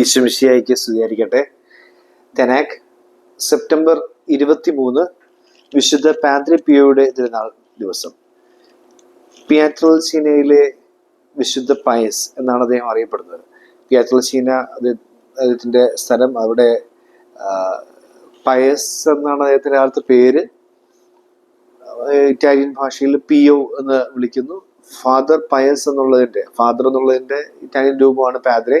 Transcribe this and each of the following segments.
ഈശ്വമിഷിയായിക്ക് സ്തുതിയായിരിക്കട്ടെ. തെനാക് സെപ്റ്റംബർ ഇരുപത്തി മൂന്ന് വിശുദ്ധ പാദ്രി പിയോയുടെ തിരുനാൾ ദിവസം. പിയാട്രൽസീനയിലെ വിശുദ്ധ പയസ് എന്നാണ് അദ്ദേഹം അറിയപ്പെടുന്നത്. പിയാട്രൽസീന സീന അദ്ദേഹത്തിന്റെ സ്ഥലം അവിടെ പയസ് എന്നാണ് അദ്ദേഹത്തിന്റെ ആദ്യത്തെ പേര്. ഇറ്റാലിയൻ ഭാഷയിൽ പിയോ എന്ന് വിളിക്കുന്നു. ഫാദർ പയസ് എന്നുള്ളതിന്റെ ഫാദർ എന്നുള്ളതിന്റെ ഇറ്റാലിയൻ രൂപമാണ് പാദ്രെ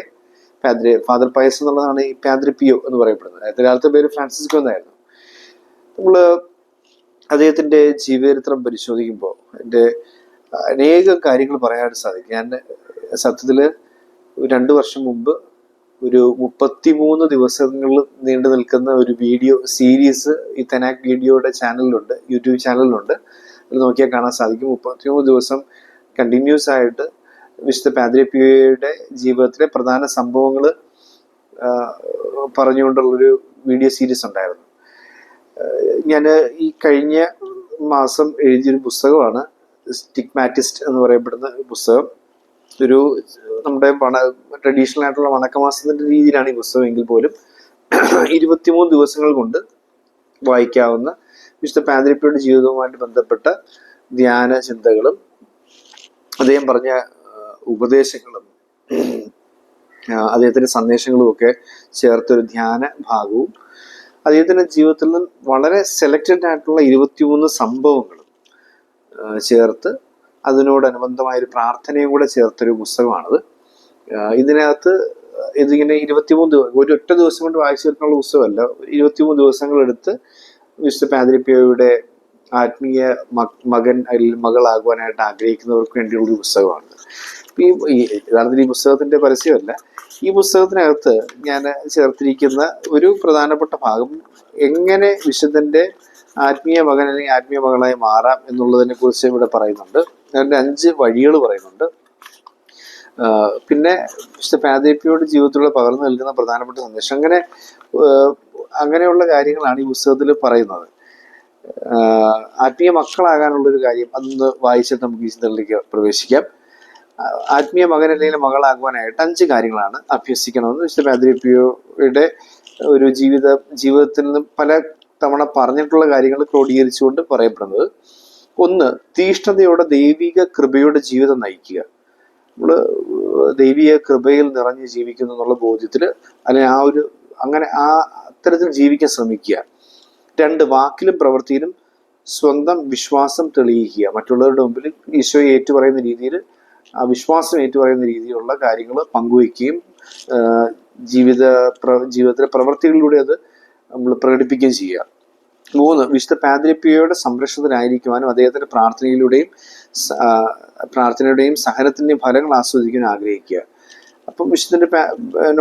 പാദ്രെ ഫാദർ പയസ് എന്നുള്ളതാണ് ഈ പാദ്രി പിയോ എന്ന് പറയപ്പെടുന്നത്. ആദ്യത്തെ പേര് ഫ്രാൻസിസ്കോ എന്നായിരുന്നു. നമ്മൾ അദ്ദേഹത്തിന്റെ ജീവചരിത്രം പരിശോധിക്കുമ്പോൾ എന്റെ അനേകം കാര്യങ്ങൾ പറയാനായിട്ട് സാധിക്കും. ഞാൻ സത്യത്തിൽ രണ്ട് വർഷം മുമ്പ് ഒരു മുപ്പത്തിമൂന്ന് ദിവസങ്ങൾ നീണ്ടു നിൽക്കുന്ന ഒരു വീഡിയോ സീരീസ് ഈ തെനാക് വീഡിയോയുടെ ചാനലിലുണ്ട് യൂട്യൂബ് ചാനലിലുണ്ട്. അത് നോക്കിയാൽ കാണാൻ സാധിക്കും. മുപ്പത്തിമൂന്ന് ദിവസം കണ്ടിന്യൂസ് ആയിട്ട് വിശുദ്ധ പാദ്രപ്പിയുടെ ജീവിതത്തിലെ പ്രധാന സംഭവങ്ങൾ പറഞ്ഞുകൊണ്ടുള്ളൊരു വീഡിയോ സീരീസ് ഉണ്ടായിരുന്നു. ഞാൻ ഈ കഴിഞ്ഞ മാസം എഴുതിയൊരു പുസ്തകമാണ് സ്റ്റിഗ്മാറ്റിസ്റ്റ് എന്ന് പറയപ്പെടുന്ന പുസ്തകം. ഒരു നമ്മുടെ വണ ട്രഡീഷണൽ ആയിട്ടുള്ള വണക്കമാസത്തിന്റെ രീതിയിലാണ് ഈ പുസ്തകം എങ്കിൽ പോലും ഇരുപത്തിമൂന്ന് ദിവസങ്ങൾ കൊണ്ട് വായിക്കാവുന്ന വിശുദ്ധ പാതിരിപ്പയുടെ ജീവിതവുമായിട്ട് ബന്ധപ്പെട്ട ധ്യാന ചിന്തകളും അദ്ദേഹം പറഞ്ഞ ഉപദേശങ്ങളും അദ്ദേഹത്തിന്റെ സന്ദേശങ്ങളും ഒക്കെ ചേർത്തൊരു ധ്യാന ഭാഗവും അദ്ദേഹത്തിന്റെ ജീവിതത്തിൽ നിന്ന് വളരെ സെലക്റ്റഡ് ആയിട്ടുള്ള ഇരുപത്തിമൂന്ന് സംഭവങ്ങളും ചേർത്ത് അതിനോടനുബന്ധമായ ഒരു പ്രാർത്ഥനയും കൂടെ ചേർത്തൊരു പുസ്തകമാണത്. ഇതിനകത്ത് ഇതിങ്ങനെ ഇരുപത്തിമൂന്ന് ദിവസം ഒരു ഒറ്റ ദിവസം കൊണ്ട് വായിച്ചു തീർക്കാനുള്ള പുസ്തകമല്ല ഇരുപത്തിമൂന്ന് ദിവസങ്ങളെടുത്ത് മിസ്റ്റർ പാതിരിപ്പിയുടെ ആത്മീയ മകൻ അല്ലെങ്കിൽ മകളാകുവാനായിട്ട് ആഗ്രഹിക്കുന്നവർക്ക് വേണ്ടിയുള്ള ഒരു പുസ്തകമാണ്. ഈ യഥാർത്ഥത്തിൽ ഈ പുസ്തകത്തിന്റെ പരസ്യമല്ല. ഈ പുസ്തകത്തിനകത്ത് ഞാൻ ചേർത്തിരിക്കുന്ന ഒരു പ്രധാനപ്പെട്ട ഭാഗം എങ്ങനെ വിശുദ്ധന്റെ ആത്മീയ മകൻ അല്ലെങ്കിൽ ആത്മീയ മകളായി മാറാം എന്നുള്ളതിനെ കുറിച്ച് ഇവിടെ പറയുന്നുണ്ട്. അതിന്റെ അഞ്ച് വഴികൾ പറയുന്നുണ്ട്. പിന്നെ വിശുദ്ധ പാദേപ്പിയോട് ജീവിതത്തിലൂടെ പകർന്നു നൽകുന്ന പ്രധാനപ്പെട്ട സന്ദേശം. അങ്ങനെ അങ്ങനെയുള്ള കാര്യങ്ങളാണ് ഈ പുസ്തകത്തിൽ പറയുന്നത്. ആത്മീയ മക്കളാകാനുള്ളൊരു കാര്യം അതൊന്ന് വായിച്ചിട്ട് നമുക്ക് ഈ ചിന്തകളിലേക്ക് പ്രവേശിക്കാം. ആത്മീയ മകൻ അല്ലെങ്കിൽ മകളാകുവാനായിട്ട് അഞ്ച് കാര്യങ്ങളാണ് അഭ്യസിക്കണമെന്ന് വിശുദ്ധ പാദ്രിപ്പിയുടെ ഒരു ജീവിത ജീവിതത്തിൽ നിന്നും പല തവണ പറഞ്ഞിട്ടുള്ള കാര്യങ്ങൾ ക്രോഡീകരിച്ചുകൊണ്ട് പറയപ്പെടുന്നത്. ഒന്ന് തീഷ്ണതയോടെ ദൈവിക കൃപയുടെ ജീവിതം നയിക്കുക. നമ്മൾ ദൈവിക കൃപയിൽ നിറഞ്ഞ് ജീവിക്കുന്നു എന്നുള്ള ബോധ്യത്തിൽ അല്ലെങ്കിൽ ആ ഒരു അങ്ങനെ ആ അത്തരത്തിൽ ജീവിക്കാൻ ശ്രമിക്കുക. രണ്ട് വാക്കിലും പ്രവൃത്തിയിലും സ്വന്തം വിശ്വാസം തെളിയിക്കുക. മറ്റുള്ളവരുടെ മുമ്പിൽ ഈശോയെ ഏറ്റുപറയുന്ന രീതിയിൽ വിശ്വാസം ഏറ്റുപറയുന്ന രീതിയിലുള്ള കാര്യങ്ങൾ പങ്കുവയ്ക്കുകയും ജീവിത ജീവിതത്തിലെ പ്രവൃത്തികളിലൂടെ അത് നമ്മൾ പ്രകടിപ്പിക്കുകയും ചെയ്യുക. മൂന്ന് വിശുദ്ധ പാദ്രിപ്പിയയുടെ സംരക്ഷണത്തിനായിരിക്കുവാനും അദ്ദേഹത്തിന്റെ പ്രാർത്ഥനയിലൂടെയും പ്രാർത്ഥനയുടെയും സഹനത്തിന്റെയും ഫലങ്ങൾ ആസ്വദിക്കാൻ ആഗ്രഹിക്കുക. അപ്പം വിശുദ്ധന്റെ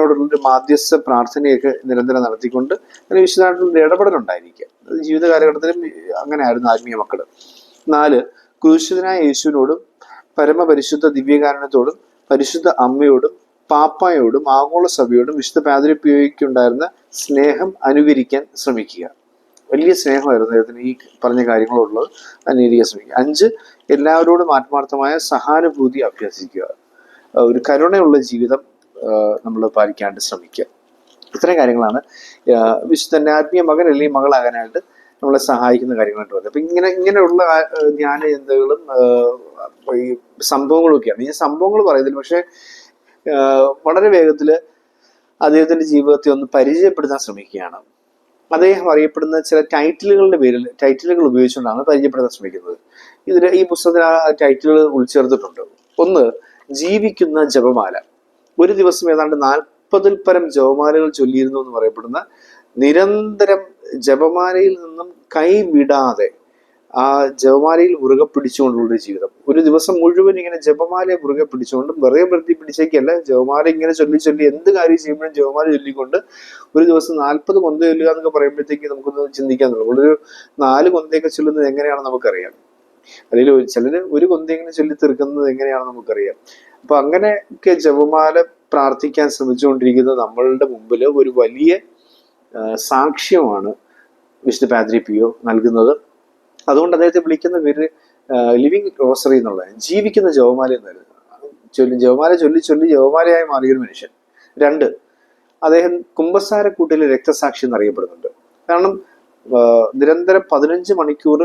ഒരു മാധ്യസ്ഥ പ്രാർത്ഥനയൊക്കെ നിരന്തരം നടത്തിക്കൊണ്ട് അങ്ങനെ വിശുദ്ധനായിട്ടുള്ള അത് ജീവിത കാലഘട്ടത്തിലും അങ്ങനെ ആയിരുന്നു ആത്മീയ മക്കൾ നാല് ക്രൂശിതനായ യേശുവിനോടും പരമപരിശുദ്ധ ദിവ്യകാരണത്തോടും പരിശുദ്ധ അമ്മയോടും പാപ്പായോടും ആഗോള സഭയോടും വിശുദ്ധ പാതിരിപ്പിയോയ്ക്കുണ്ടായിരുന്ന സ്നേഹം അനുകരിക്കാൻ ശ്രമിക്കുക. വലിയ സ്നേഹമായിരുന്നു അദ്ദേഹത്തിന് ഈ പറഞ്ഞ കാര്യങ്ങളുള്ളത് അനുകരിക്കാൻ ശ്രമിക്കുക. അഞ്ച് എല്ലാവരോടും ആത്മാർത്ഥമായ സഹാനുഭൂതി അഭ്യസിക്കുക. ഒരു കരുണയുള്ള ജീവിതം നമ്മൾ പാലിക്കാണ്ട് ശ്രമിക്കുക. ഇത്രയും കാര്യങ്ങളാണ്. വിശുദ്ധന്റെ ആത്മീയ മകൻ അല്ലെങ്കിൽ മകളാകാനായിട്ട് നമ്മളെ സഹായിക്കുന്ന കാര്യങ്ങളായിട്ട് പറയുന്നത് അപ്പൊ ഇങ്ങനെ ഇങ്ങനെയുള്ള ജ്ഞാന ചിന്തകളും ഈ സംഭവങ്ങളൊക്കെയാണ്. ഈ സംഭവങ്ങൾ പറയുന്നില്ല പക്ഷെ വളരെ വേഗത്തിൽ അദ്ദേഹത്തിന്റെ ജീവിതത്തെ ഒന്ന് പരിചയപ്പെടുത്താൻ ശ്രമിക്കുകയാണ്. അദ്ദേഹം അറിയപ്പെടുന്ന ചില ടൈറ്റിലുകളുടെ പേരിൽ ടൈറ്റിലുകൾ ഉപയോഗിച്ചുകൊണ്ടാണ് പരിചയപ്പെടുത്താൻ ശ്രമിക്കുന്നത്. ഇതിൽ ഈ പുസ്തകത്തിൽ ആ ടൈറ്റിലുകൾ ഉൾച്ചേർത്തിട്ടുണ്ട്. ഒന്ന് ജീവിക്കുന്ന ജപമാല. ഒരു ദിവസം ഏതാണ്ട് നാൽപ്പതിൽ പരം ജപമാലകൾ ചൊല്ലിയിരുന്നു എന്ന് പറയപ്പെടുന്ന നിരന്തരം ജപമാലയിൽ നിന്നും കൈ വിടാതെ ആ ജപമാലയിൽ മുറുകെ പിടിച്ചുകൊണ്ടുള്ള ജീവിതം. ഒരു ദിവസം മുഴുവൻ ഇങ്ങനെ ജപമാലയെ മുറുകെ പിടിച്ചുകൊണ്ട് വെറുതെ വൃത്തി പിടിച്ചേക്കല്ല ജപമാല ഇങ്ങനെ ചൊല്ലി ചൊല്ലി എന്ത് കാര്യം ചെയ്യുമ്പോഴും ജപമാല ചൊല്ലിക്കൊണ്ട് ഒരു ദിവസം നാൽപ്പത് കൊന്ത ചൊല്ലുക എന്നൊക്കെ പറയുമ്പോഴത്തേക്ക് നമുക്കൊന്ന് ചിന്തിക്കാൻ തുടങ്ങും. ഒരു നാല് കൊന്തയൊക്കെ ചൊല്ലുന്നത് എങ്ങനെയാണെന്ന് നമുക്കറിയാം. അല്ലെങ്കിൽ ചിലര് ഒരു കൊന്തയെങ്കിലും ചൊല്ലി തീർക്കുന്നത് എങ്ങനെയാണെന്ന് നമുക്കറിയാം. അപ്പൊ അങ്ങനെയൊക്കെ ജപമാല പ്രാർത്ഥിക്കാൻ ശ്രമിച്ചുകൊണ്ടിരിക്കുന്ന നമ്മളുടെ മുമ്പിൽ ഒരു വലിയ സാക്ഷ്യമാണ് വിശുദ്ധ പാദ്രി പിയോ നൽകുന്നത്. അതുകൊണ്ട് അദ്ദേഹത്തെ വിളിക്കുന്ന പേര് ലിവിങ് റോസറി എന്നുള്ള ജീവിക്കുന്ന ജവമാല എന്നായിരുന്നു ചൊല്ലി ജവമാല ചൊല്ലി ചൊല്ലി ജവമാലയായി മാറിയൊരു മനുഷ്യൻ. രണ്ട് അദ്ദേഹം കുമ്പസാരക്കൂട്ടിലെ രക്തസാക്ഷി എന്നറിയപ്പെടുന്നുണ്ട്. കാരണം നിരന്തരം പതിനഞ്ച് മണിക്കൂർ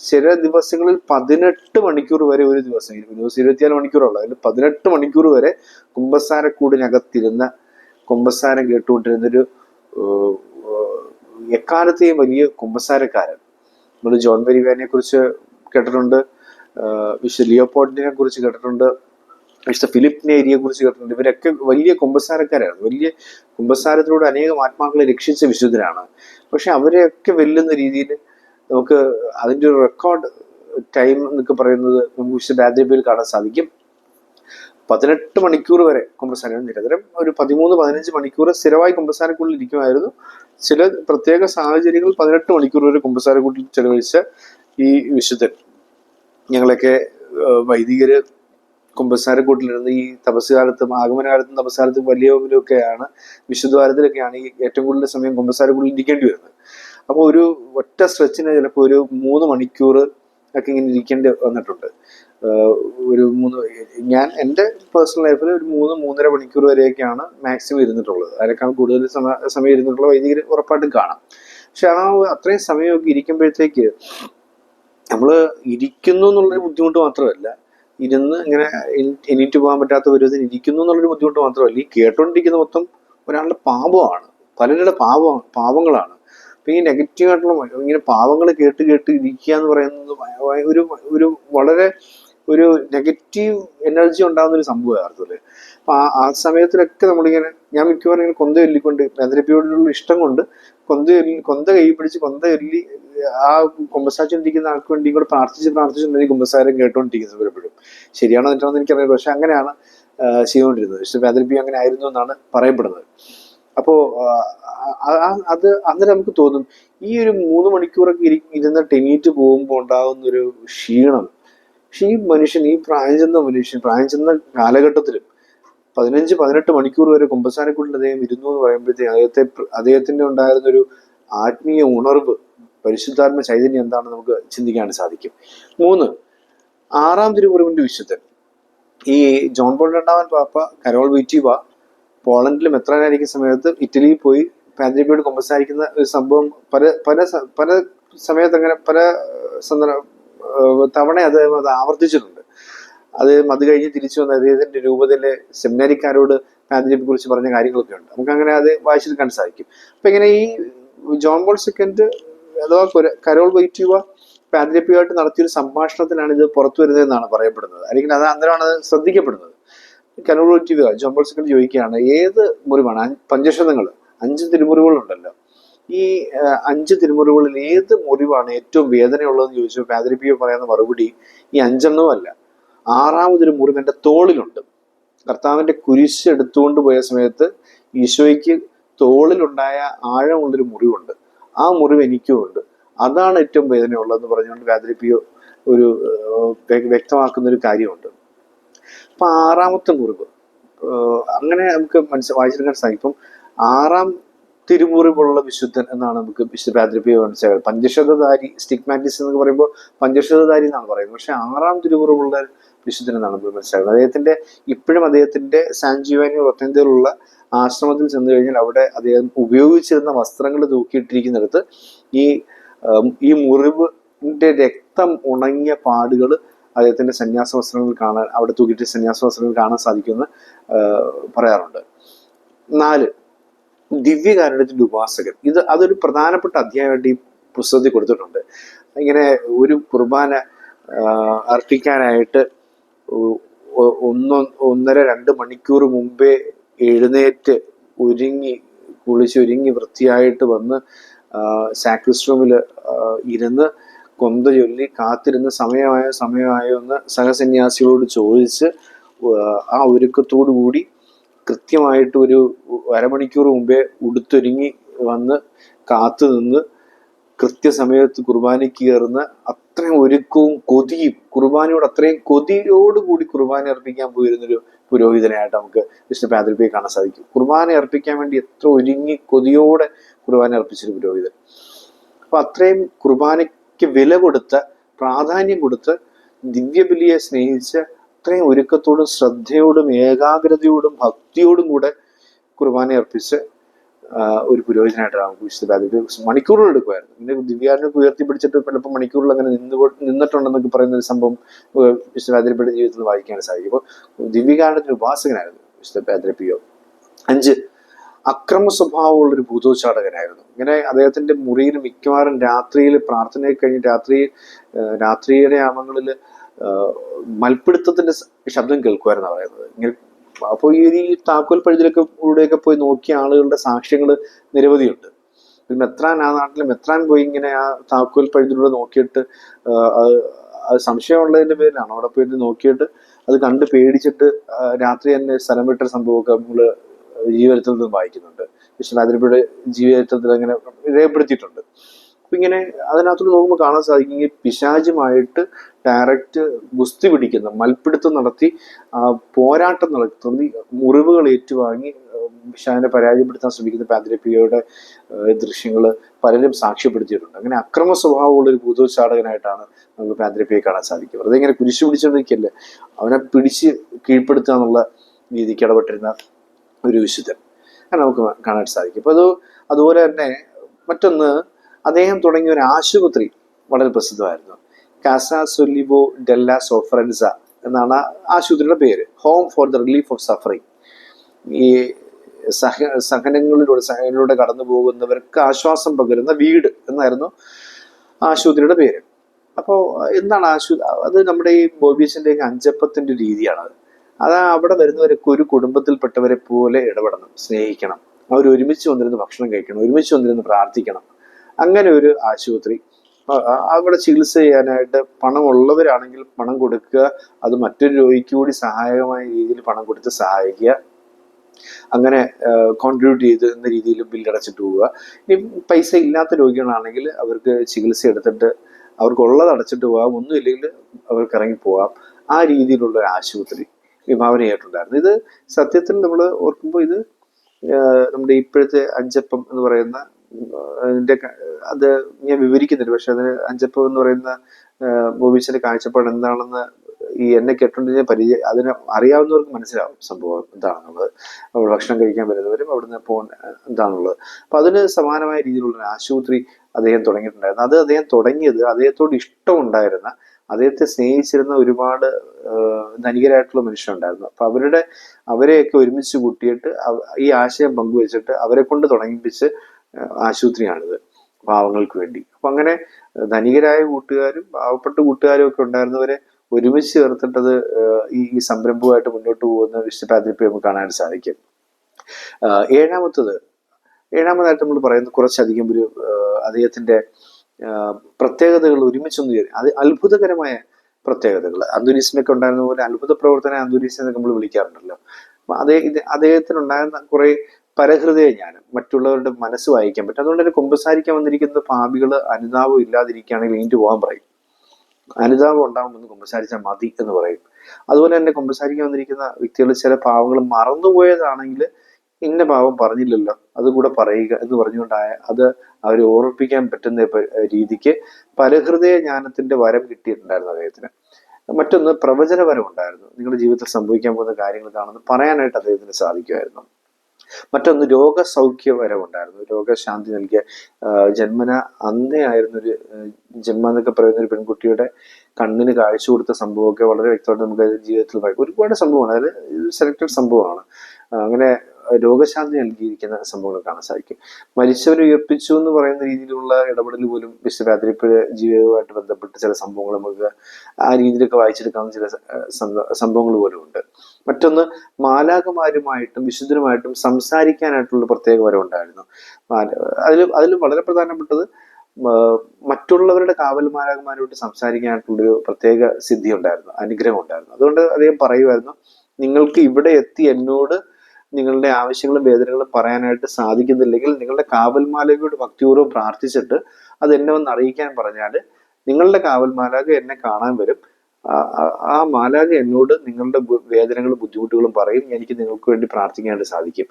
ചില ദിവസങ്ങളിൽ പതിനെട്ട് മണിക്കൂർ വരെ ഒരു ദിവസം ഒരു ദിവസം ഇരുപത്തിനാല് മണിക്കൂറുള്ള അതിൽ പതിനെട്ട് മണിക്കൂർ വരെ കുമ്പസാരക്കൂടിനകത്തിരുന്ന കുമ്പസാരം കേട്ടുകൊണ്ടിരുന്നൊരു എക്കാലത്തെയും വലിയ കുമ്പസാരക്കാരൻ. നമ്മൾ ജോൺ വെരിവാനെ കുറിച്ച് കേട്ടിട്ടുണ്ട് വിശുദ്ധ ലിയോപോൾഡിനെ കുറിച്ച് കേട്ടിട്ടുണ്ട് വിശുദ്ധ ഫിലിപ്പ് നേരിയെ കുറിച്ച് കേട്ടിട്ടുണ്ട്. ഇവരൊക്കെ വലിയ കുമ്പസാരക്കാരാണ്. വലിയ കുമ്പസാരത്തിലൂടെ അനേകം ആത്മാക്കളെ രക്ഷിച്ച വിശുദ്ധരാണ്. പക്ഷെ അവരെയൊക്കെ വെല്ലുന്ന രീതിയിൽ നമുക്ക് അതിന്റെ ഒരു റെക്കോർഡ് ടൈം എന്നൊക്കെ പറയുന്നത് നമുക്ക് വിശുദ്ധ ബാദ്രബിയിൽ കാണാൻ സാധിക്കും. പതിനെട്ട് മണിക്കൂർ വരെ കുമ്പസാരം നിരന്തരം. ഒരു പതിമൂന്ന് പതിനഞ്ച് മണിക്കൂർ സ്ഥിരമായി കുമ്പസാരക്കുള്ളിൽ ഇരിക്കുമായിരുന്നു. ചില പ്രത്യേക സാഹചര്യങ്ങളിൽ പതിനെട്ട് മണിക്കൂർ വരെ കുമ്പസാരക്കൂട്ടിൽ ചെലവഴിച്ച ഈ വിശുദ്ധൻ. ഞങ്ങളൊക്കെ വൈദികര് കുമ്പസാരക്കൂട്ടിലിരുന്ന് ഈ തപസ്കാലത്തും ആഗമനകാലത്തും തപസ്കാലത്തും വലിയ ഒക്കെയാണ് വിശുദ്ധവാരത്തിലൊക്കെയാണ് ഈ ഏറ്റവും കൂടുതൽ സമയം കുമ്പസാരക്കുള്ളിൽ ഇരിക്കേണ്ടി വരുന്നത്. അപ്പോൾ ഒരു ഒറ്റ സ്ട്രെച്ചിന് ചിലപ്പോൾ ഒരു മൂന്ന് മണിക്കൂർ ഒക്കെ ഇങ്ങനെ ഇരിക്കേണ്ടി വന്നിട്ടുണ്ട്. ഒരു മൂന്ന് ഞാൻ എന്റെ പേഴ്സണൽ ലൈഫിൽ ഒരു മൂന്ന് മൂന്നര മണിക്കൂർ വരെയൊക്കെയാണ് മാക്സിമം ഇരുന്നിട്ടുള്ളത്. അതിനേക്കാൾ കൂടുതൽ സമയം ഇരുന്നിട്ടുള്ള വൈദികർ ഉറപ്പായിട്ടും കാണാം. പക്ഷെ ആ അത്രയും സമയമൊക്കെ ഇരിക്കുമ്പോഴത്തേക്ക് നമ്മൾ ഇരിക്കുന്നു എന്നുള്ളൊരു ബുദ്ധിമുട്ട് മാത്രമല്ല ഇരുന്ന് ഇങ്ങനെ എണീറ്റ് പോകാൻ പറ്റാത്ത വിധത്തിൽ ഇരിക്കുന്നു എന്നുള്ളൊരു ബുദ്ധിമുട്ട് മാത്രമല്ല ഈ കേട്ടോണ്ടിരിക്കുന്ന മൊത്തം ഒരാളുടെ പാപമാണ്. പലരുടെ പാപം പാപങ്ങളാണ്. അപ്പം ഈ നെഗറ്റീവായിട്ടുള്ള ഇങ്ങനെ പാവങ്ങൾ കേട്ട് കേട്ട് ഇരിക്കുക എന്ന് പറയുന്നത് ഒരു ഒരു വളരെ ഒരു നെഗറ്റീവ് എനർജി ഉണ്ടാകുന്ന ഒരു സംഭവമായിരുന്നു യഥാർത്ഥത്തിൽ അപ്പൊ ആ സമയത്തിലൊക്കെ നമ്മളിങ്ങനെ ഞാൻ മിക്കവാറും ഇങ്ങനെ കൊന്ത ചൊല്ലിക്കൊണ്ട് മെതരപ്പിയോടുള്ള ഇഷ്ടം കൊണ്ട് കൊന്ത കൊന്ത കൈ പിടിച്ച് കൊന്ത ചൊല്ലി ആ കുമ്പസാരിച്ചിരിക്കുന്ന ആൾക്ക് വേണ്ടി കൂടെ പ്രാർത്ഥിച്ച് പ്രാർത്ഥിച്ചിട്ടുണ്ടെങ്കിൽ കുമ്പസാരം കേട്ടോണ്ടിരിക്കുന്നത് പലപ്പോഴും ശരിയാണോ എന്നിട്ടാണ് എനിക്ക് എനിക്കറിയാം പക്ഷെ അങ്ങനെയാണ് ചെയ്തുകൊണ്ടിരുന്നത്. പക്ഷെ വേദനിപ്പി അങ്ങനെ ആയിരുന്നു എന്നാണ് പറയപ്പെടുന്നത്. അപ്പോ അത് അന്നേരം നമുക്ക് തോന്നും ഈ ഒരു മൂന്ന് മണിക്കൂറൊക്കെ ഇരി ടെനീറ്റ് എണീറ്റ് പോകുമ്പോൾ ഉണ്ടാകുന്ന ഒരു ക്ഷീണം പക്ഷെ ഈ മനുഷ്യൻ ഈ പ്രായം ചെന്ന മനുഷ്യൻ പ്രായം ചെന്ന കാലഘട്ടത്തിലും പതിനഞ്ച് പതിനെട്ട് മണിക്കൂർ വരെ കുമ്പസാരക്കുള്ളിൽ അദ്ദേഹം ഇരുന്നു എന്ന് പറയുമ്പോഴത്തേക്ക് അദ്ദേഹത്തെ അദ്ദേഹത്തിന്റെ ഉണ്ടായിരുന്ന ഒരു ആത്മീയ ഉണർവ് പരിശുദ്ധാത്മ ചൈതന്യം എന്താണെന്ന് നമുക്ക് ചിന്തിക്കാൻ സാധിക്കും. മൂന്ന് ആറാം തിരുമുറിവിന്റെ വിശുദ്ധൻ. ഈ ജോൺ പോൾ രണ്ടാമൻ പാപ്പ കരോൾ വീറ്റീവ പോളണ്ടിൽ മെത്രാനായിരിക്കുന്ന സമയത്ത് ഇറ്റലിയിൽ പോയി പാദ്രിബിയോട് കുമ്പസാരിക്കുന്ന ഒരു സംഭവം പല പല പല സമയത്ത് അങ്ങനെ പല സന്ദർഭ തവണ അദ്ദേഹം അത് ആവർത്തിച്ചിട്ടുണ്ട്. അത് അത് കഴിഞ്ഞ് തിരിച്ചു വന്ന അദ്ദേഹത്തിന്റെ രൂപത്തിൽ സെമിനാരിക്കാരോട് ഗാന്ധിജിയെ കുറിച്ച് പറഞ്ഞ കാര്യങ്ങളൊക്കെ ഉണ്ട്. നമുക്ക് അങ്ങനെ അത് വായിച്ചെടുക്കാൻ സാധിക്കും. അപ്പൊ ഇങ്ങനെ ഈ ജോൺ ബോൾ സെക്കൻഡ് അഥവാ കൊര- കരോൾ വൈറ്റ്യുവ പാദ്രിപ്പിയുമായിട്ട് നടത്തിയൊരു സംഭാഷണത്തിലാണ് ഇത് പുറത്തു വരുന്നത് എന്നാണ് പറയപ്പെടുന്നത്. അല്ലെങ്കിൽ അത് അന്നേരമാണ് അത് ശ്രദ്ധിക്കപ്പെടുന്നത്. കരോൾ വൈറ്റ്യുവ ജോൺ ബോൾ സെക്കൻഡ് ചോദിക്കുകയാണ് ഏത് മുറിവാണ്? പഞ്ചശതങ്ങൾ അഞ്ച് തിരുമുറിവുകളുണ്ടല്ലോ. ഈ അഞ്ച് തിരുമുറിവുകളിൽ ഏത് മുറിവാണ് ഏറ്റവും വേദനയുള്ളതെന്ന് ചോദിച്ചു പാതിരിപ്പിയോ പറയുന്ന മറുപടി ഈ അഞ്ചെണ്ണവും അല്ല. ആറാമതൊരു മുറിവ് എന്റെ തോളിലുണ്ട്. കർത്താവിന്റെ കുരിശ് എടുത്തുകൊണ്ട് പോയ സമയത്ത് ഈശോയ്ക്ക് തോളിലുണ്ടായ ആഴമുള്ളൊരു മുറിവുണ്ട്. ആ മുറിവ് എനിക്കും ഉണ്ട്. അതാണ് ഏറ്റവും വേദനയുള്ളതെന്ന് പറഞ്ഞുകൊണ്ട് പാതിരിപ്പിയോ ഒരു വ്യക്തമാക്കുന്ന ഒരു കാര്യമുണ്ട്. അപ്പം ആറാമത്തെ മുറിവ് അങ്ങനെ നമുക്ക് മനസ്സിൽ വായിച്ചെടുക്കാൻ സാധിക്കും. ഇപ്പം ആറാം തിരുമുറിവുള്ള വിശുദ്ധൻ എന്നാണ് നമുക്ക് വിശുദ്ധ മനസ്സിലാക്കുന്നത് പഞ്ചശതധാരി സ്റ്റിഗ്മാറ്റിസ് എന്ന് പറയുമ്പോൾ പഞ്ചശതധാരി എന്നാണ് പറയുന്നത്. പക്ഷെ ആറാം തിരുമുറിവുള്ള വിശുദ്ധൻ എന്നാണ് നമുക്ക് മനസ്സിലാക്കുന്നത് അദ്ദേഹത്തിന്റെ ഇപ്പോഴും അദ്ദേഹത്തിന്റെ സാൻജീവാനി ഒത്തന്തയിലുള്ള ആശ്രമത്തിൽ ചെന്ന് കഴിഞ്ഞാൽ അവിടെ അദ്ദേഹം ഉപയോഗിച്ചിരുന്ന വസ്ത്രങ്ങൾ തൂക്കിയിട്ടിരിക്കുന്നിടത്ത് ഈ ഈ മുറിവിന്റെ രക്തം ഉണങ്ങിയ പാടുകൾ അദ്ദേഹത്തിന്റെ സന്യാസ വസ്ത്രങ്ങൾ കാണാൻ അവിടെ തൂക്കിയിട്ട് സന്യാസ വസ്ത്രങ്ങൾ കാണാൻ സാധിക്കുമെന്ന് പറയാറുണ്ട്. നാല് ദിവ്യകാരുണ്യത്തിന്റെ ഉപാസകൻ. ഇത് അതൊരു പ്രധാനപ്പെട്ട അധ്യായമായിട്ട് ഈ പുസ്തകത്തിൽ കൊടുത്തിട്ടുണ്ട്. ഇങ്ങനെ ഒരു കുർബാന അർപ്പിക്കാനായിട്ട് ഒന്ന് ഒന്നര രണ്ട് മണിക്കൂർ മുമ്പേ എഴുന്നേറ്റ് ഒരുങ്ങി കുളിച്ചൊരുങ്ങി വൃത്തിയായിട്ട് വന്ന് സാക്രിസ് റൂമിൽ ഇരുന്ന് കൊന്ത ചൊല്ലി കാത്തിരുന്ന് സമയമായോ സമയമായോ എന്ന് സഹസന്യാസികളോട് ചോദിച്ച് ആ ഒരുക്കത്തോടു കൂടി കൃത്യമായിട്ട് ഒരു അരമണിക്കൂർ മുമ്പേ ഉടുത്തൊരുങ്ങി വന്ന് കാത്തു നിന്ന് കൃത്യസമയത്ത് കുർബാനയ്ക്ക് കയറുന്ന അത്രയും ഒരുക്കവും കൊതിയും കുർബാനയോട് അത്രയും കൊതിയോടുകൂടി കുർബാന അർപ്പിക്കാൻ പോയിരുന്നൊരു പുരോഹിതനായിട്ട് നമുക്ക് വിഷ്ണു പാതിരിപ്പിയെ കാണാൻ സാധിക്കും. കുർബാന അർപ്പിക്കാൻ വേണ്ടി എത്ര ഒരുങ്ങി കൊതിയോടെ കുർബാന അർപ്പിച്ചൊരു പുരോഹിതൻ. അപ്പൊ അത്രയും കുർബാനയ്ക്ക് വില കൊടുത്ത് പ്രാധാന്യം കൊടുത്ത് ദിവ്യബലിയെ സ്നേഹിച്ച് അത്രയും ഒരുക്കത്തോടും ശ്രദ്ധയോടും ഏകാഗ്രതയോടും ഭക്തിയോടും കൂടെ കുർബാന അർപ്പിച്ച് ഒരു പുരോഹിതനായിട്ട് വിശുദ്ധ അതിൽ മണിക്കൂറുകൾ എടുക്കുമായിരുന്നു. പിന്നെ ദിവ്യാനൊക്കെ ഉയർത്തിപ്പിടിച്ചിട്ട് പലപ്പോൾ മണിക്കൂറിൽ അങ്ങനെ നിന്ന് നിന്നിട്ടുണ്ടെന്നൊക്കെ പറയുന്ന ഒരു സംഭവം വിശുദ്ധ ജീവിതത്തിൽ വായിക്കാൻ സാധിക്കും. അപ്പോൾ ദിവ്യകാരണത്തിന് ഉപാസകനായിരുന്നു വിശുദ്ധ അഞ്ച് അക്രമ സ്വഭാവമുള്ള ഒരു ഭൂതോച്ചാടകനായിരുന്നു. ഇങ്ങനെ അദ്ദേഹത്തിന്റെ മുറിയിൽ മിക്കവാറും രാത്രിയിൽ പ്രാർത്ഥനയൊക്കെ കഴിഞ്ഞ് രാത്രി രാത്രിയുടെ യാമങ്ങളിൽ മൽപ്പിടുത്തത്തിന്റെ സ- ശബ്ദം കേൾക്കുമായിരുന്നു പറയുന്നത്. ഇങ്ങനെ അപ്പോൾ ഈ ഒരു താക്കോൽ പഴുതിലൊക്കെ കൂടെയൊക്കെ പോയി നോക്കിയ ആളുകളുടെ സാക്ഷ്യങ്ങൾ നിരവധിയുണ്ട്. മെത്രാൻ ആ നാട്ടിൽ മെത്രാൻ പോയി ഇങ്ങനെ ആ താക്കോൽ പഴുതിലൂടെ നോക്കിയിട്ട് അത് സംശയമുള്ളതിന്റെ പേരിലാണ്. അവിടെ പോയി നോക്കിയിട്ട് അത് കണ്ട് പേടിച്ചിട്ട് രാത്രി തന്നെ സ്ഥലം വിട്ട സംഭവമൊക്കെ നമ്മൾ ജീവചരിത്രത്തിൽ നിന്ന് വായിക്കുന്നുണ്ട്. വിശ്വനാഥിരിപ്പയുടെ ജീവചരിത്രത്തിൽ അങ്ങനെ രേഖപ്പെടുത്തിയിട്ടുണ്ട്. അപ്പൊ ഇങ്ങനെ അതിനകത്ത് നോക്കുമ്പോൾ കാണാൻ സാധിക്കും പിശാചുമായിട്ട് ഡയറക്റ്റ് ഗുസ്തി പിടിക്കുന്ന മൽപ്പിടുത്തം നടത്തി പോരാട്ടം നടത്തുന്ന മുറിവുകൾ ഏറ്റുവാങ്ങി പിശാചിനെ പരാജയപ്പെടുത്താൻ ശ്രമിക്കുന്ന പാദ്രപ്പിയയുടെ ദൃശ്യങ്ങൾ പലരും സാക്ഷ്യപ്പെടുത്തിയിട്ടുണ്ട്. അങ്ങനെ അക്രമ സ്വഭാവമുള്ള ഒരു ഭൂതോച്ചാടകനായിട്ടാണ് നമുക്ക് പാതിരപ്പിയെ കാണാൻ സാധിക്കും വെറുതെ ഇങ്ങനെ കുരിശു പിടിച്ചുകൊണ്ടിരിക്കല്ലേ അവനെ പിടിച്ച് കീഴ്പ്പെടുത്തുക എന്നുള്ള രീതിക്ക് ഇടപെട്ടിരുന്ന ഒരു വിശുദ്ധൻ. അങ്ങനെ നമുക്ക് കാണാൻ സാധിക്കും. അപ്പൊ അത് അതുപോലെ തന്നെ മറ്റൊന്ന് അദ്ദേഹം തുടങ്ങിയ ഒരു ആശുപത്രി വളരെ പ്രസിദ്ധമായിരുന്നു. കാസ സുലിബോ ഡെല്ല സോഫറൻസ എന്നാണ് ആശുപത്രിയുടെ പേര്. Home for the relief of suffering ഈ സഹ സഹനങ്ങളിലൂടെ സഹനങ്ങളിലൂടെ കടന്നു പോകുന്നവർക്ക് ആശ്വാസം പകരുന്ന വീട് എന്നായിരുന്നു ആശുപത്രിയുടെ പേര്. അപ്പോൾ എന്താണ് ആശു അത് നമ്മുടെ ഈ ബോബീസിന്റെ അഞ്ചപ്പത്തിന്റെ രീതിയാണ് അത്. അത് അവിടെ വരുന്നവരൊക്കെ ഒരു കുടുംബത്തിൽപ്പെട്ടവരെ പോലെ ഇടപെടണം സ്നേഹിക്കണം. അവർ ഒരുമിച്ച് വന്നിരുന്ന് ഭക്ഷണം കഴിക്കണം ഒരുമിച്ച് വന്നിരുന്ന് പ്രാർത്ഥിക്കണം. അങ്ങനെ ഒരു ആശുപത്രി. അവിടെ ചികിത്സ ചെയ്യാനായിട്ട് പണമുള്ളവരാണെങ്കിൽ പണം കൊടുക്കുക അത് മറ്റൊരു രോഗിക്ക് കൂടി സഹായകമായ രീതിയിൽ പണം കൊടുത്ത് സഹായിക്കുക. അങ്ങനെ കോൺട്രിബ്യൂട്ട് ചെയ്ത് എന്ന രീതിയിൽ ബില്ലടച്ചിട്ട് പോവുക. ഇനി പൈസ ഇല്ലാത്ത രോഗികളാണെങ്കിൽ അവർക്ക് ചികിത്സ എടുത്തിട്ട് അവർക്കുള്ളത് അടച്ചിട്ട് പോകാം. ഒന്നുമില്ലെങ്കിൽ അവർക്ക് ഇറങ്ങി പോകാം. ആ രീതിയിലുള്ള ഒരു ആശുപത്രി വിഭാവന ചെയ്തിട്ടുണ്ടായിരുന്നു ഇത് സത്യത്തിൽ നമ്മൾ ഓർക്കുമ്പോൾ ഇത് നമ്മുടെ ഇപ്പോഴത്തെ അഞ്ചപ്പം എന്ന് പറയുന്ന അതിന്റെ അത് ഞാൻ വിവരിക്കുന്നില്ല. പക്ഷെ അതിന് അഞ്ചപ്പം എന്ന് പറയുന്ന ബോബീസിന്റെ കാഴ്ചപ്പാട് എന്താണെന്ന് ഈ എന്നെ കേട്ടോണ്ടിനെ പരിചയം അതിന് അറിയാവുന്നവർക്ക് മനസ്സിലാവും സംഭവം എന്താണെന്നുള്ളത്. അവിടെ ഭക്ഷണം കഴിക്കാൻ വരുന്നവരും അവിടുന്ന് പോകാൻ എന്താണുള്ളത് അപ്പൊ അതിന് സമാനമായ രീതിയിലുള്ള ആശുപത്രി അദ്ദേഹം തുടങ്ങിയിട്ടുണ്ടായിരുന്നു. അത് അദ്ദേഹം തുടങ്ങിയത് അദ്ദേഹത്തോട് ഇഷ്ടമുണ്ടായിരുന്ന അദ്ദേഹത്തെ സ്നേഹിച്ചിരുന്ന ഒരുപാട് ധനികരായിട്ടുള്ള മനുഷ്യരുണ്ടായിരുന്നു. അപ്പൊ അവരുടെ അവരെയൊക്കെ ഒരുമിച്ച് കൂട്ടിയിട്ട് ഈ ആശയം പങ്കുവച്ചിട്ട് അവരെ കൊണ്ട് തുടങ്ങിപ്പിച്ച് ആശുപത്രിയാണിത് പാവങ്ങൾക്ക് വേണ്ടി. അപ്പൊ അങ്ങനെ ധനികരായ കൂട്ടുകാരും പാവപ്പെട്ട കൂട്ടുകാരും ഒക്കെ ഉണ്ടായിരുന്നവരെ ഒരുമിച്ച് ചേർത്തിട്ടത് ഈ ഈ സംരംഭമായിട്ട് മുന്നോട്ട് പോകുന്ന വിശ്വപാതിരിപ്പ് നമുക്ക് കാണാൻ സാധിക്കും. ഏഴാമത്തത് ഏഴാമതായിട്ട് നമ്മൾ പറയുന്നത് കുറച്ചധികം ഒരു അദ്ദേഹത്തിന്റെ പ്രത്യേകതകൾ ഒരുമിച്ചൊന്ന് അത് അത്ഭുതകരമായ പ്രത്യേകതകൾ. അന്തുരീസിനൊക്കെ ഉണ്ടായിരുന്ന പോലെ അത്ഭുത പ്രവർത്തന അന്തുരീസ് നമ്മൾ വിളിക്കാറുണ്ടല്ലോ. അപ്പൊ ഇത് അദ്ദേഹത്തിനുണ്ടായിരുന്ന കുറെ പരഹൃദയ ജ്ഞാനം മറ്റുള്ളവരുടെ മനസ്സ് വായിക്കാൻ പറ്റും. അതുകൊണ്ട് തന്നെ കുമ്പസാരിക്കാൻ വന്നിരിക്കുന്ന പാപികൾ അനുതാപം ഇല്ലാതിരിക്കുകയാണെങ്കിൽ എണീറ്റ് പോകാൻ പറയും. അനുതാപം ഉണ്ടാകുമെന്ന് കുമ്പസാരിച്ചാൽ മതി എന്ന് പറയും. അതുപോലെ തന്നെ കുമ്പസാരിക്കാൻ വന്നിരിക്കുന്ന വ്യക്തികൾ ചില പാവങ്ങൾ മറന്നുപോയതാണെങ്കിൽ ഇന്ന പാവം പറഞ്ഞില്ലല്ലോ അതുകൂടെ പറയുക എന്ന് പറഞ്ഞുകൊണ്ടായ അത് അവരെ ഓർമ്മിപ്പിക്കാൻ പറ്റുന്ന രീതിക്ക് പരഹൃദയ ജ്ഞാനത്തിന്റെ വരം കിട്ടിയിട്ടുണ്ടായിരുന്നു അദ്ദേഹത്തിന്. മറ്റൊന്ന് പ്രവചനപരം ഉണ്ടായിരുന്നു. നിങ്ങളുടെ ജീവിതത്തിൽ സംഭവിക്കാൻ പോകുന്ന കാര്യങ്ങൾ ഇതാണെന്ന് പറയാനായിട്ട് അദ്ദേഹത്തിന് സാധിക്കുമായിരുന്നു. മറ്റൊന്ന് രോഗസൗഖ്യപരമുണ്ടായിരുന്നു രോഗശാന്തി നൽകിയ ജന്മന അന്നയായിരുന്നൊരു ജന്മ എന്നൊക്കെ പറയുന്ന ഒരു പെൺകുട്ടിയുടെ കണ്ണിന് കാഴ്ച കൊടുത്ത സംഭവമൊക്കെ വളരെ വ്യക്തമായിട്ട് നമുക്ക് ജീവിതത്തിൽ ഒരുപാട് സംഭവമാണ്. അതായത് സെലക്ടഡ് സംഭവമാണ്. അങ്ങനെ രോഗശാന്തി നൽകിയിരിക്കുന്ന സംഭവങ്ങൾ കാണാൻ സാധിക്കും. മരിച്ചവരെ ഉയർപ്പിച്ചു എന്ന് പറയുന്ന രീതിയിലുള്ള ഇടപെടൽ പോലും വിശ്വരാത്രിപ്പഴ ജീവിതവുമായിട്ട് ബന്ധപ്പെട്ട് ചില സംഭവങ്ങൾ നമുക്ക് ആ രീതിയിലൊക്കെ വായിച്ചെടുക്കാവുന്ന ചില സംഭവങ്ങൾ പോലും ഉണ്ട്. മറ്റൊന്ന് മാലാകമാരുമായിട്ടും വിശുദ്ധരുമായിട്ടും സംസാരിക്കാനായിട്ടുള്ള പ്രത്യേക വരവുണ്ടായിരുന്നു അതിൽ അതിൽ വളരെ പ്രധാനപ്പെട്ടത് മറ്റുള്ളവരുടെ സംസാരിക്കാനായിട്ടുള്ള സംസാരിക്കാനായിട്ടുള്ളൊരു പ്രത്യേക സിദ്ധി ഉണ്ടായിരുന്നു അനുഗ്രഹം ഉണ്ടായിരുന്നു. അതുകൊണ്ട് അദ്ദേഹം പറയുമായിരുന്നു നിങ്ങൾക്ക് ഇവിടെ എത്തി എന്നോട് നിങ്ങളുടെ ആവശ്യങ്ങളും വേദനകളും പറയാനായിട്ട് സാധിക്കുന്നില്ലെങ്കിൽ നിങ്ങളുടെ കാവൽമാലയോട് ഭക്തിപൂർവം പ്രാർത്ഥിച്ചിട്ട് അത് എന്നെ ഒന്ന് അറിയിക്കാൻ പറഞ്ഞാൽ നിങ്ങളുടെ കാവൽമാലാക എന്നെ കാണാൻ വരും. ആ- മാലാക എന്നോട് നിങ്ങളുടെ വേദനകളും ബുദ്ധിമുട്ടുകളും പറയും. എനിക്ക് നിങ്ങൾക്ക് വേണ്ടി പ്രാർത്ഥിക്കാനായിട്ട് സാധിക്കും.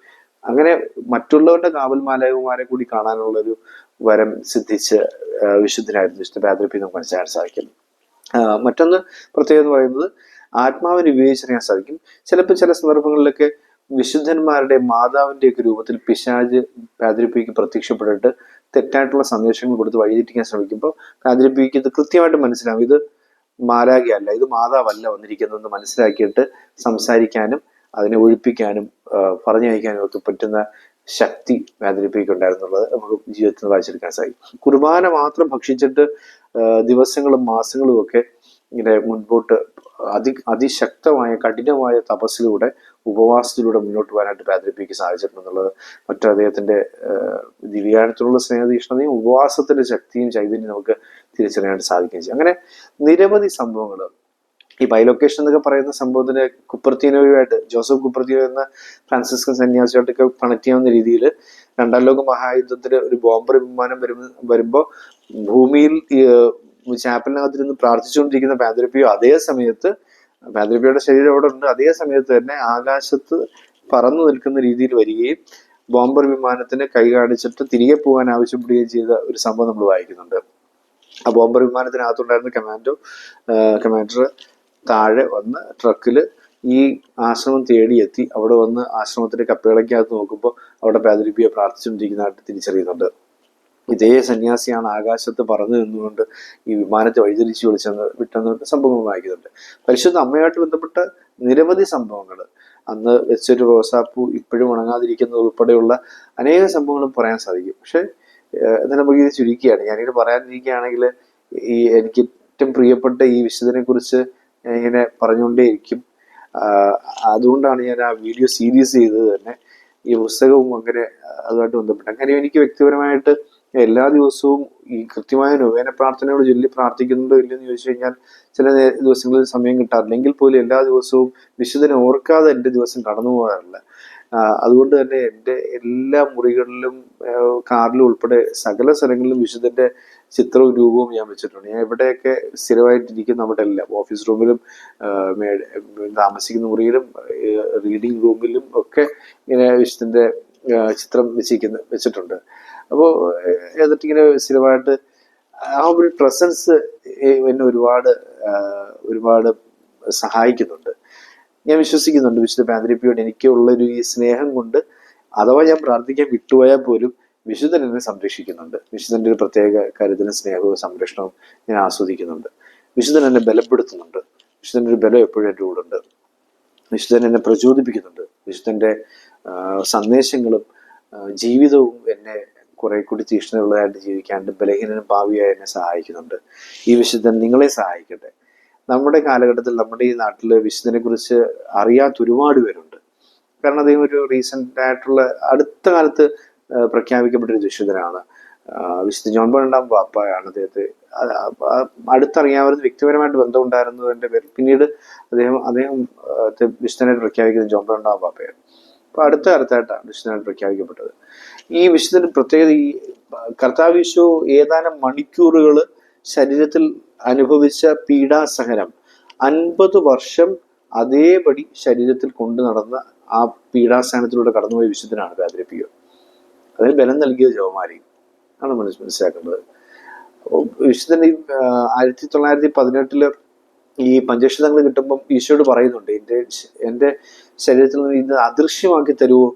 അങ്ങനെ മറ്റുള്ളവരുടെ കാവൽമാലാകന്മാരെ കൂടി കാണാനുള്ള ഒരു വരം സിദ്ധിച്ച് വിശുദ്ധനായിരുന്നു വിശുദ്ധ പാദ്രപ്പി നമുക്ക് മനസ്സിലാക്കാൻ സാധിക്കും മറ്റൊന്ന് പ്രത്യേകത എന്ന് പറയുന്നത് ആത്മാവിനെ വിവേചിച്ചറിയാൻ സാധിക്കും. ചിലപ്പോൾ ചില സന്ദർഭങ്ങളിലൊക്കെ വിശുദ്ധന്മാരുടെ മാതാവിന്റെയൊക്കെ രൂപത്തിൽ പിശാജ് പാതിരിപ്പിക്ക് പ്രത്യക്ഷപ്പെട്ടിട്ട് തെറ്റായിട്ടുള്ള സന്ദേശങ്ങൾ കൊടുത്ത് വഴിതെറ്റിക്കാൻ ശ്രമിക്കുമ്പോൾ പാതിരിപ്പിക്ക് ഇത് കൃത്യമായിട്ട് മനസ്സിലാവും. ഇത് മാലാകയല്ല ഇത് മാതാവല്ല വന്നിരിക്കുന്നതെന്ന് മനസ്സിലാക്കിയിട്ട് സംസാരിക്കാനും അതിനെ ഒഴിപ്പിക്കാനും പറഞ്ഞു പറഞ്ഞയക്കാനും ഒക്കെ പറ്റുന്ന ശക്തി വേദനിപ്പിക്കുണ്ടായിരുന്നുള്ളത് നമുക്ക് ജീവിതത്തിൽ നിന്ന് വായിച്ചെടുക്കാൻ സാധിക്കും. കുർബാന മാത്രം ഭക്ഷിച്ചിട്ട് ദിവസങ്ങളും മാസങ്ങളും ഒക്കെ ഇങ്ങനെ മുൻപോട്ട് അതി അതിശക്തമായ കഠിനമായ തപസ്സിലൂടെ ഉപവാസത്തിലൂടെ മുന്നോട്ട് പോകാനായിട്ട് പാദ്രിപ്പിക്ക് സാധിച്ചിട്ടുണ്ടെന്നുള്ളത് മറ്റു അദ്ദേഹത്തിന്റെ ആ, ദിവ്യാനത്തിലുള്ള സ്നേഹതീഷ്ണതയും ഉപവാസത്തിന്റെ ശക്തിയും ചൈതന്യം നമുക്ക് തിരിച്ചറിയാനായിട്ട് സാധിക്കുകയും ചെയ്യും. അങ്ങനെ നിരവധി സംഭവങ്ങൾ ഈ ബൈലൊക്കേഷൻ എന്നൊക്കെ പറയുന്ന സംഭവത്തിന് കുപ്പർത്തീനോയുമായിട്ട് ജോസഫ് കുപ്പർത്തീനോ എന്ന ഫ്രാൻസിസ്കൻ സന്യാസിയായിട്ടൊക്കെ കണക്ട് ചെയ്യാവുന്ന രീതിയിൽ രണ്ടാം ലോക മഹായുദ്ധത്തിൽ ഒരു ബോംബർ വിമാനം വരും വരുമ്പോൾ ഭൂമിയിൽ ചാപ്പലിനകത്തിരുന്ന് പ്രാർത്ഥിച്ചുകൊണ്ടിരിക്കുന്ന പാതിരപ്പിയോ അതേ സമയത്ത് പാദ്രപ്പിയുടെ ശരീരം അവിടെ ഉണ്ട്. അതേ സമയത്ത് തന്നെ ആകാശത്ത് പറന്നു നിൽക്കുന്ന രീതിയിൽ വരികയും ബോംബർ വിമാനത്തിന് കൈ കാണിച്ചിട്ട് തിരികെ പോകാൻ ആവശ്യപ്പെടുകയും ചെയ്ത ഒരു സംഭവം നമ്മൾ വായിക്കുന്നുണ്ട്. ആ ബോംബർ വിമാനത്തിനകത്തുണ്ടായിരുന്ന കമാൻഡോ കമാൻഡർ താഴെ വന്ന് ട്രക്കിൽ ഈ ആശ്രമം തേടിയെത്തി. അവിടെ വന്ന് ആശ്രമത്തിന്റെ കപ്പേളയ്ക്കകത്ത് നോക്കുമ്പോൾ അവിടെ പാതിരിപ്പിയെ പ്രാർത്ഥിച്ചുകൊണ്ടിരിക്കുന്നതായിട്ട് തിരിച്ചറിയുന്നുണ്ട്. ഇതേ സന്യാസിയാണ് ആകാശത്ത് പറഞ്ഞു നിന്നുകൊണ്ട് ഈ വിമാനത്തെ വഴിതിരിച്ചു വിളിച്ചെന്ന് വിട്ടെന്ന് സംഭവങ്ങൾ വായിക്കുന്നുണ്ട്. പരിശുദ്ധ അമ്മയുമായിട്ട് ബന്ധപ്പെട്ട നിരവധി സംഭവങ്ങൾ. അന്ന് വെച്ചൊരു റോസാപ്പൂ ഇപ്പോഴും ഉണങ്ങാതിരിക്കുന്നത് ഉൾപ്പെടെയുള്ള അനേക സംഭവങ്ങളും പറയാൻ സാധിക്കും. പക്ഷെ എന്നാൽ നമുക്ക് ഇത് ചുരുക്കിയാണ്. ഞാനിങ്ങനെ പറയാനിരിക്കുകയാണെങ്കിൽ ഈ എനിക്ക് ഏറ്റവും പ്രിയപ്പെട്ട ഈ വിശുദ്ധനെ കുറിച്ച് ഇങ്ങനെ പറഞ്ഞുകൊണ്ടേയിരിക്കും. അതുകൊണ്ടാണ് ഞാൻ ആ വീഡിയോ സീരീസ് ചെയ്തത് തന്നെ. ഈ പുസ്തകവും അങ്ങനെ അതുമായിട്ട് ബന്ധപ്പെട്ട്. അങ്ങനെ എനിക്ക് വ്യക്തിപരമായിട്ട് എല്ലാ ദിവസവും ഈ കൃത്യമായ നൊവേന പ്രാർത്ഥനയോട് ചൊല്ലി പ്രാർത്ഥിക്കുന്നുണ്ടോ ഇല്ലെന്ന് ചോദിച്ചു കഴിഞ്ഞാൽ ചില ദിവസങ്ങളിൽ സമയം കിട്ടാറില്ലെങ്കിൽ പോലും എല്ലാ ദിവസവും വിശുദ്ധനെ ഓർക്കാതെ എന്റെ ദിവസം കടന്നു പോകാറില്ല. അതുകൊണ്ട് തന്നെ എന്റെ എല്ലാ മുറികളിലും കാറിലും ഉൾപ്പെടെ സകല സ്ഥലങ്ങളിലും വിശുദ്ധന്റെ ചിത്രവും രൂപവും ഞാൻ വെച്ചിട്ടുണ്ട്. ഞാൻ എവിടെയൊക്കെ സ്ഥിരമായിട്ടിരിക്കുന്ന അവിടെ എല്ലാം ഓഫീസ് റൂമിലും താമസിക്കുന്ന മുറിയിലും റീഡിംഗ് റൂമിലും ഒക്കെ ഇങ്ങനെ വിശുദ്ധന്റെ ചിത്രം വെച്ചിരിക്കുന്ന വെച്ചിട്ടുണ്ട്. അപ്പോൾ എന്നിട്ടിങ്ങനെ സ്ഥിരമായിട്ട് ആ ഒരു പ്രസൻസ് എന്നെ ഒരുപാട് ഒരുപാട് സഹായിക്കുന്നുണ്ട്. ഞാൻ വിശ്വസിക്കുന്നുണ്ട് വിശുദ്ധ പാതിരിപ്പിയോട് എനിക്കുള്ള ഒരു ഈ സ്നേഹം കൊണ്ട് അഥവാ ഞാൻ പ്രാർത്ഥിക്കാൻ വിട്ടുപോയാൽ പോലും വിശുദ്ധൻ എന്നെ സംരക്ഷിക്കുന്നുണ്ട്. വിശുദ്ധന്റെ ഒരു പ്രത്യേക കരുതലും സ്നേഹവും സംരക്ഷണവും ഞാൻ ആസ്വദിക്കുന്നുണ്ട്. വിശുദ്ധൻ എന്നെ ബലപ്പെടുത്തുന്നുണ്ട്. വിശുദ്ധന്റെ ഒരു ബലം എപ്പോഴും എന്റെ കൂടെ ഉണ്ട്. വിശുദ്ധൻ എന്നെ പ്രചോദിപ്പിക്കുന്നുണ്ട്. വിശുദ്ധന്റെ സന്ദേശങ്ങളും ജീവിതവും എന്നെ കുറെ കൂടി തീഷ്ണതയുള്ളതായിട്ട് ജീവിക്കാണ്ട് ബലഹീനനും ഭാവിയായി എന്നെ സഹായിക്കുന്നുണ്ട്. ഈ വിശുദ്ധൻ നിങ്ങളെ സഹായിക്കട്ടെ. നമ്മുടെ കാലഘട്ടത്തിൽ നമ്മുടെ ഈ നാട്ടിൽ വിശുദ്ധനെ കുറിച്ച് അറിയാത്ത ഒരുപാട് പേരുണ്ട്. കാരണം അദ്ദേഹം ഒരു റീസെന്റ് ആയിട്ടുള്ള അടുത്ത കാലത്ത് പ്രഖ്യാപിക്കപ്പെട്ടൊരു വിശുദ്ധനാണ്. വിശുദ്ധ ജോൺ പണ്ടാം പാപ്പയാണ് അദ്ദേഹത്തെ. അടുത്തറിയാവുന്ന വ്യക്തിപരമായിട്ട് ബന്ധമുണ്ടായിരുന്നതിന്റെ പേരിൽ പിന്നീട് അദ്ദേഹം അദ്ദേഹം വിശുദ്ധനായിട്ട് പ്രഖ്യാപിക്കുന്നത് ജോൺ പണ്ടാം പാപ്പയാണ് അപ്പൊ അടുത്ത കാലത്തായിട്ടാണ് വിശുദ്ധനായിട്ട് പ്രഖ്യാപിക്കപ്പെട്ടത്. ഈ വിശുദ്ധന് പ്രത്യേകത ഈ കർത്താവ് യേശു ഏതാനും മണിക്കൂറുകൾ ശരീരത്തിൽ അനുഭവിച്ച പീഡാസഹനം. അൻപത് വർഷം അതേപടി ശരീരത്തിൽ കൊണ്ടു നടന്ന ആ പീഡാസഹനത്തിലൂടെ കടന്നുപോയ വിശുദ്ധനാണ് പാദ്രപ്പിയോ അതിന് ബലം നൽകിയ ജവമാരി. ആണ് മനസ്സ് മനസ്സിലാക്കുന്നത് വിശുദ്ധന് ഈ ആയിരത്തി തൊള്ളായിരത്തി പതിനെട്ടിൽ ഈ പഞ്ചക്ഷതങ്ങൾ കിട്ടുമ്പം ഈശോയോട് പറയുന്നുണ്ട് എന്റെ എന്റെ ശരീരത്തിൽ നിന്ന് ഇത് അദൃശ്യമാക്കി തരുമോ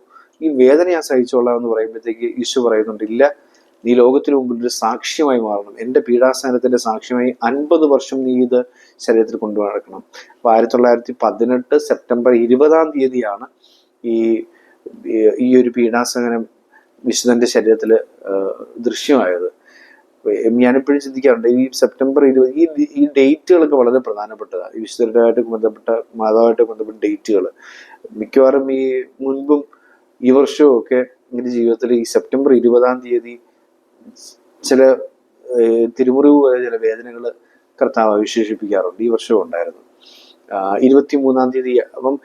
ഈ വേദന ഞാൻ സഹിച്ചോളാം എന്ന് പറയുമ്പോഴത്തേക്ക് ഈശോ പറയുന്നുണ്ട് ഇല്ല നീ ലോകത്തിന് മുമ്പിൽ ഒരു സാക്ഷ്യമായി മാറണം. എന്റെ പീഡാസനത്തിന്റെ സാക്ഷ്യമായി അൻപത് വർഷം നീ ഇത് ശരീരത്തിൽ കൊണ്ടു നടക്കണം അപ്പൊ ആയിരത്തി തൊള്ളായിരത്തി പതിനെട്ട് സെപ്റ്റംബർ ഇരുപതാം തീയതിയാണ് ഈ ഈ- ഒരു പീഡാസനം വിശുദ്ധന്റെ ശരീരത്തിൽ ദൃശ്യമായത്. ഞാനിപ്പോഴും ചിന്തിക്കാറുണ്ട് ഈ സെപ്റ്റംബർ ഇരുപത് ഈ ഈ ഡേറ്റുകളൊക്കെ വളരെ പ്രധാനപ്പെട്ടതാണ് ഈ വിശുദ്ധരുമായിട്ട് ബന്ധപ്പെട്ട മാതാവായിട്ട് ബന്ധപ്പെട്ട ഡേറ്റുകൾ മിക്കവാറും ഈ മുൻപും ഈ വർഷവും ഒക്കെ എന്റെ ജീവിതത്തിൽ ഈ സെപ്റ്റംബർ ഇരുപതാം തീയതി ചില തിരുമുറിവ് പോലെ ചില വേദനകൾ കർത്താവ് വിശേഷിപ്പിക്കാറുണ്ട്. ഈ വർഷവും ഉണ്ടായിരുന്നു. ഇരുപത്തി മൂന്നാം തീയതി അപ്പം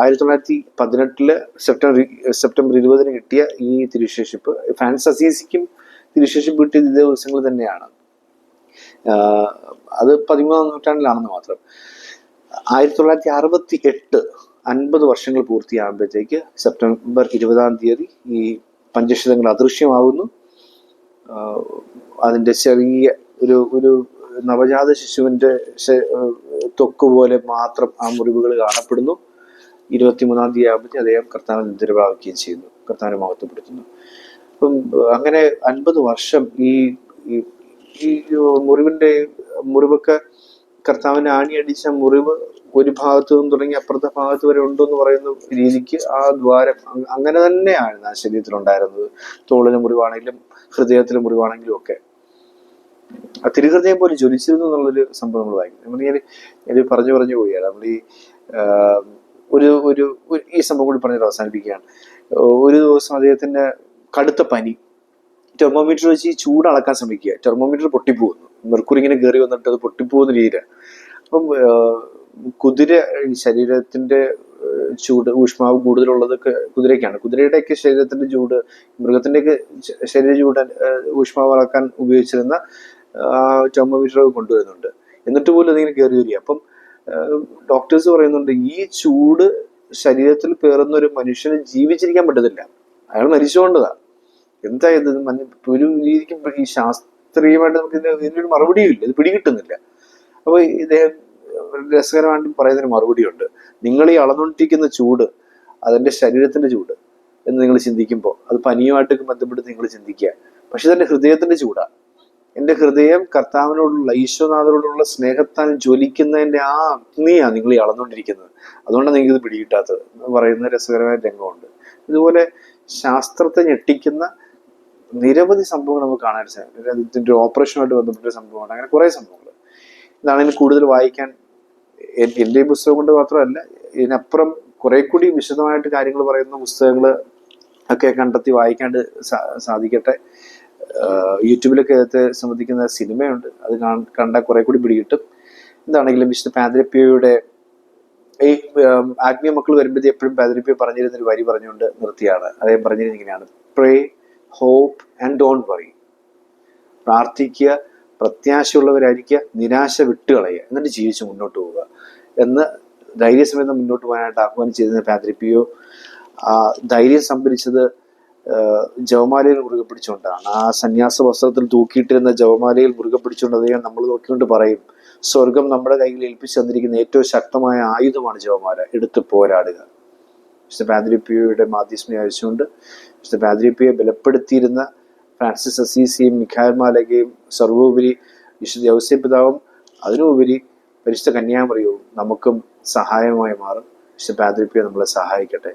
ആയിരത്തി തൊള്ളായിരത്തി പതിനെട്ടിൽ സെപ്റ്റംബർ സെപ്റ്റംബർ ഇരുപതിന് കിട്ടിയ ഈ തിരുശേഷിപ്പ് ഫാൻസ് അസീസിക്കും തിരുശേഷിപ്പ് കിട്ടിയ ദിവസങ്ങൾ തന്നെയാണ്. അത് പതിമൂന്നാം നൂറ്റാണ്ടിലാണെന്ന് മാത്രം. ആയിരത്തി തൊള്ളായിരത്തി അറുപത്തി എട്ട് അൻപത് വർഷങ്ങൾ പൂർത്തിയാകുമ്പോഴത്തേക്ക് സെപ്റ്റംബർ ഇരുപതാം തീയതി ഈ പഞ്ചശതങ്ങൾ അദൃശ്യമാകുന്നു അതിന്റെ ചെറിയ ഒരു ഒരു നവജാത ശിശുവിന്റെ തൊക്ക് പോലെ മാത്രം ആ മുറിവുകൾ കാണപ്പെടുന്നു. ഇരുപത്തിമൂന്നാം തീയതി ആകുമ്പോഴത്തേക്ക് അദ്ദേഹം കർത്താവ് നിദ്ര ചെയ്യുന്നു കർത്താവിനെ മഹത്വപ്പെടുത്തുന്നു. അപ്പം അങ്ങനെ അൻപത് വർഷം ഈ ഈ- മുറിവിന്റെ മുറിവൊക്കെ കർത്താവിനെ ആണിയടിച്ച മുറിവ് ഒരു ഭാഗത്തു നിന്ന് തുടങ്ങി അപ്പുറത്തെ ഭാഗത്ത് വരെ ഉണ്ടെന്ന് പറയുന്ന രീതിക്ക് ആ ദ്വാരം അങ് അങ്ങനെ തന്നെയാണ് ആ ശരീരത്തിൽ ഉണ്ടായിരുന്നത് തോളിന് മുറിവാണെങ്കിലും ഹൃദയത്തിന് മുറിവാണെങ്കിലും ഒക്കെ. ആ തിരുഹൃദയം പോലെ ജ്വലിച്ചിരുന്നു എന്നുള്ളൊരു സംഭവം നമ്മൾ വായിക്കും. നമ്മൾ ഞാൻ ഞാൻ പറഞ്ഞു പറഞ്ഞു പോവുകയാണ്. നമ്മൾ ഈ ഒരു ഒരു ഈ സംഭവം കൂടി പറഞ്ഞിട്ട് അവസാനിപ്പിക്കുകയാണ്. ഒരു ദിവസം അദ്ദേഹത്തിന്റെ കടുത്ത പനി. തെർമോമീറ്റർ വെച്ച് ഈ ചൂട് അളക്കാൻ ശ്രമിക്കുക. തെർമോമീറ്റർ പൊട്ടിപ്പോകുന്നു. മെർക്കുറി ഇങ്ങനെ കയറി വന്നിട്ട് അത് പൊട്ടിപ്പോകുന്ന രീതിയിലാണ്. അപ്പം കുതിര ശരീരത്തിന്റെ ചൂട് ഊഷ്മാവ് കൂടുതലുള്ളതൊക്കെ കുതിരയ്ക്കാണ്. കുതിരയുടെയൊക്കെ ശരീരത്തിന്റെ ചൂട് മൃഗത്തിന്റെയൊക്കെ ശരീര ചൂട് ഊഷ്മാവ് അളക്കാൻ ഉപയോഗിച്ചിരുന്ന തെർമോമീറ്റർ കൊണ്ടുവരുന്നുണ്ട്. എന്നിട്ട് പോലും അതിങ്ങനെ കയറി വരിക. അപ്പം ഡോക്ടേഴ്സ് പറയുന്നുണ്ട് ഈ ചൂട് ശരീരത്തിൽ പേറുന്ന ഒരു മനുഷ്യന് ജീവിച്ചിരിക്കാൻ പറ്റത്തില്ല. അയാൾ മരിച്ചുകൊണ്ടതാ എന്താ ഒരു രീതിക്കും ഈ ശാസ്ത്രീയമായിട്ട് നമുക്ക് ഇതിന് ഇതിനൊരു മറുപടിയും ഇല്ല. ഇത് പിടികിട്ടുന്നില്ല. അപ്പൊ ഇദ്ദേഹം രസകരമായിട്ട് പറയുന്നതിന് മറുപടിയുണ്ട്. നിങ്ങൾ ഈ അളന്നുകൊണ്ടിരിക്കുന്ന ചൂട് അതെന്റെ ശരീരത്തിന്റെ ചൂട് എന്ന് നിങ്ങൾ ചിന്തിക്കുമ്പോൾ അത് പനിയുമായിട്ട് ബന്ധപ്പെട്ട് നിങ്ങൾ ചിന്തിക്കുക. പക്ഷെ ഇതെന്റെ ഹൃദയത്തിന്റെ ചൂടാണ് എന്റെ ഹൃദയം കർത്താവിനോടുള്ള ഈശ്വനാഥനോടുള്ള സ്നേഹത്താൽ ജ്വലിക്കുന്നതിന്റെ ആ അഗ്നിയാണ് നിങ്ങൾ ഈ അളന്നുകൊണ്ടിരിക്കുന്നത് അതുകൊണ്ടാണ് നിങ്ങൾക്ക് ഇത് പിടികിട്ടാത്തത്. എന്ന് പറയുന്ന രസകരമായ രംഗമുണ്ട്. ഇതുപോലെ ശാസ്ത്രത്തെ ഞെട്ടിക്കുന്ന നിരവധി സംഭവങ്ങൾ നമുക്ക് കാണാൻ സാധിക്കും. ഇതിന്റെ ഓപ്പറേഷനുമായിട്ട് ബന്ധപ്പെട്ട സംഭവമാണ് അങ്ങനെ കുറേ സംഭവങ്ങൾ. ഇതാണ് ഇതിന് കൂടുതൽ വായിക്കാൻ എൻ- എന്റെ ഈ പുസ്തകം കൊണ്ട് മാത്രമല്ല ഇതിനപ്പുറം കുറെ കൂടി വിശദമായിട്ട് കാര്യങ്ങൾ പറയുന്ന പുസ്തകങ്ങൾ ഒക്കെ കണ്ടെത്തി വായിക്കാണ്ട് സാധിക്കട്ടെ. യൂട്യൂബിലൊക്കെ ഇതിനകത്ത് സംബന്ധിക്കുന്ന സിനിമയുണ്ട്. അത് കണ്ട കണ്ടാൽ കുറെ കൂടി പിടികിട്ടും എന്താണെങ്കിലും വിശുദ്ധ പാതിരപ്പിയുടെ ഈ ആത്മീയ മക്കൾ വരുമ്പോഴത്തേ എപ്പോഴും പാതിരപ്പിയ പറഞ്ഞിരുന്ന ഒരു വരി പറഞ്ഞുകൊണ്ട് നിർത്തിയാണ്. അദ്ദേഹം പറഞ്ഞിരുന്നത് ഇങ്ങനെയാണ് pray hope and don't worry പ്രാർത്ഥിക്കുക പ്രത്യാശയുള്ളവരായിരിക്കുക നിരാശ വിട്ടുകളയുക എന്നിട്ട് ജീവിച്ച് മുന്നോട്ട് പോവുക. എന്ന് ധൈര്യസമേതം മുന്നോട്ട് പോകാനായിട്ട് ആഹ്വാനം ചെയ്തതിനെ പാദ്രിപ്പിയോ ആ ധൈര്യം സംഭരിച്ചത് ജവമാലയിൽ മുറുകെ പിടിച്ചുകൊണ്ടാണ്. ആ സന്യാസ വസ്ത്രത്തിൽ തൂക്കിയിട്ടിരുന്ന ജവമാലയിൽ മുറുകെ പിടിച്ചുകൊണ്ട് അദ്ദേഹം നമ്മൾ നോക്കിക്കൊണ്ട് പറയും സ്വർഗം നമ്മുടെ കയ്യിൽ ഏൽപ്പിച്ചു തന്നിരിക്കുന്ന ഏറ്റവും ശക്തമായ ആയുധമാണ് ജവമാല എടുത്ത് പോരാടുക. മിസ്റ്റർ പാദ്രിപ്പിയോയുടെ മാധ്യസ്മി അയച്ചുകൊണ്ട് മിസ്റ്റർ പാദ്രിപ്പിയെ ബലപ്പെടുത്തിയിരുന്ന ഫ്രാൻസിസ് അസീസിയും മിഖായൽ മാലകയും സർവോപരി വിശുദ്ധ ഔസ്യപിതാവും അതിനുപരി പരിശുദ്ധ കന്യാമറിയവും നമുക്കും സഹായമായി മാറും. വിശുദ്ധ പാതിരിപ്പിയെ നമ്മളെ സഹായിക്കട്ടെ.